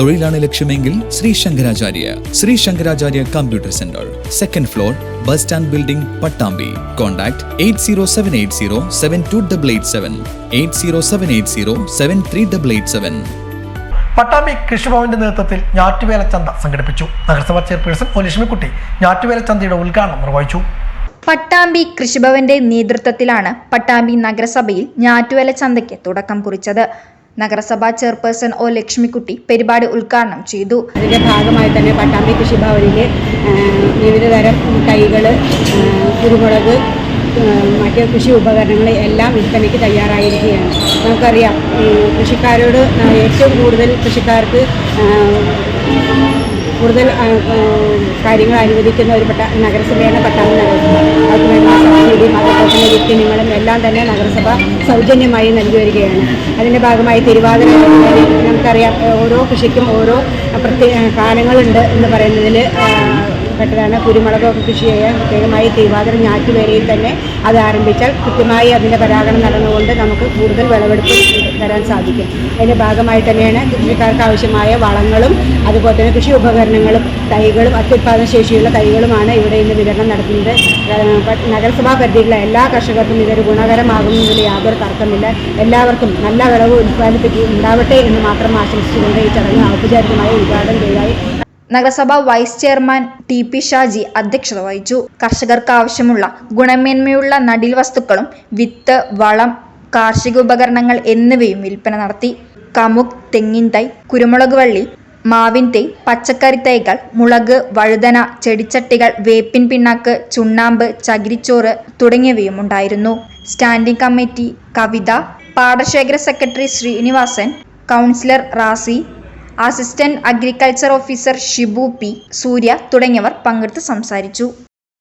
തൊഴിലാണ് ലക്ഷ്യമെങ്കിൽ Shri Shankaracharya Shri Shankaracharya computer centre second floor bus stand building Pattambi. Contact eight zero seven eight zero seven two double eight seven eight zero seven eight zero seven three double eight seven Pattambi കൃഷിഭവന്റെ നേതൃത്വത്തിൽ ഞാറ്റുവേല ചന്ത സംഘടിപ്പിച്ചു. നഗരസഭാ chairperson O Lakshmikutty ഞാറ്റുവേല ചന്തയുടെ ഉദ്ഘാടനം നിർവഹിച്ചു. പട്ടാമ്പി കൃഷിഭവന്റെ നേതൃത്വത്തിലാണ് പട്ടാമ്പി നഗരസഭയിൽ ഞാറ്റുവേല ചന്തയ്ക്ക് തുടക്കം കുറിച്ചത്. നഗരസഭാ ചെയർപേഴ്സൺ ഒ ലക്ഷ്മിക്കുട്ടി പരിപാടി ഉദ്ഘാടനം ചെയ്തു. അതിന്റെ ഭാഗമായി തന്നെ പട്ടാമ്പി കൃഷിഭവനിൽ വിവിധ തരം തൈകൾ കുരുമുളക് മറ്റ് കൃഷി ഉപകരണങ്ങൾ എല്ലാം വിൽപ്പനയ്ക്ക് തയ്യാറായിരിക്കുകയാണ്. നമുക്കറിയാം കൃഷിക്കാരോട് ഏറ്റവും കൂടുതൽ കൃഷിക്കാർക്ക് കൂടുതൽ കാര്യങ്ങൾ അനുവദിക്കുന്ന ഒരു പട്ട നഗരസഭയാണ് പട്ടാമ്പി നഗരസഭ. എല്ലാം തന്നെ നഗരസഭ സൗജന്യമായി നൽകി വരികയാണ്. അതിന്റെ ഭാഗമായി തിരുവാതിര നമുക്കറിയാം ഓരോ കൃഷിക്കും ഓരോ പ്രത്യേക കാലങ്ങളുണ്ട് എന്ന് പറയുന്നതിൽ പെട്ടതാണ് കുരുമുളകൊക്കെ കൃഷി ചെയ്യാൻ പ്രത്യേകമായി തിരുവാതിര ഞാറ്റുവേലയിൽ തന്നെ അത് ആരംഭിച്ചാൽ കൃത്യമായി അതിന്റെ പരാഗണം നടന്നുകൊണ്ട് നമുക്ക് കൂടുതൽ വിളവെടുപ്പ് തരാൻ സാധിക്കും. അതിന്റെ ഭാഗമായി തന്നെയാണ് കൃഷിക്കാർക്ക് ആവശ്യമായ വളങ്ങളും അതുപോലെ തന്നെ കൃഷി ഉപകരണങ്ങളും തൈകളും അത്യുത്പാദന ശേഷിയുള്ള തൈകളുമാണ് ഇവിടെ ഇന്ന് വിതരണം നടത്തുന്നത്. നഗരസഭാ പരിധിയിലുള്ള എല്ലാ കർഷകർക്കും ഇതൊരു ഗുണകരമാകുന്നതിൽ യാതൊരു തർക്കമില്ല. എല്ലാവർക്കും നല്ല വിളവ് ഉൽപ്പാദിപ്പിക്കുക ഉണ്ടാവട്ടെ എന്ന് മാത്രം ആശംസിച്ചുകൊണ്ട് ഈ ചടങ്ങ് ഔപചാരികമായി ഉദ്ഘാടനം ചെയ്തതായി നഗരസഭ vice chairman T P Shaji അധ്യക്ഷത വഹിച്ചു. കർഷകർക്ക് ആവശ്യമുള്ള ഗുണമേന്മയുള്ള നടിൽ വസ്തുക്കളും വിത്ത് വളം കാർഷിക ഉപകരണങ്ങൾ എന്നിവയും വിൽപ്പന നടത്തി. കമുക് തെങ്ങിൻ തൈ കുരുമുളക് വള്ളി മാവിൻ തൈ പച്ചക്കറി തൈകൾ മുളക് വഴുതന ചെടിച്ചട്ടികൾ വേപ്പിൻ പിണ്ണാക്ക് ചുണ്ണാമ്പ് ചകിരിച്ചോറ് തുടങ്ങിയവയും ഉണ്ടായിരുന്നു. Standing committee Kavitha പാടശേഖര secretary Srinivasan councillor Razi assistant agriculture officer Shibu P Surya തുടങ്ങിയവർ പങ്കെടുത്ത് സംസാരിച്ചു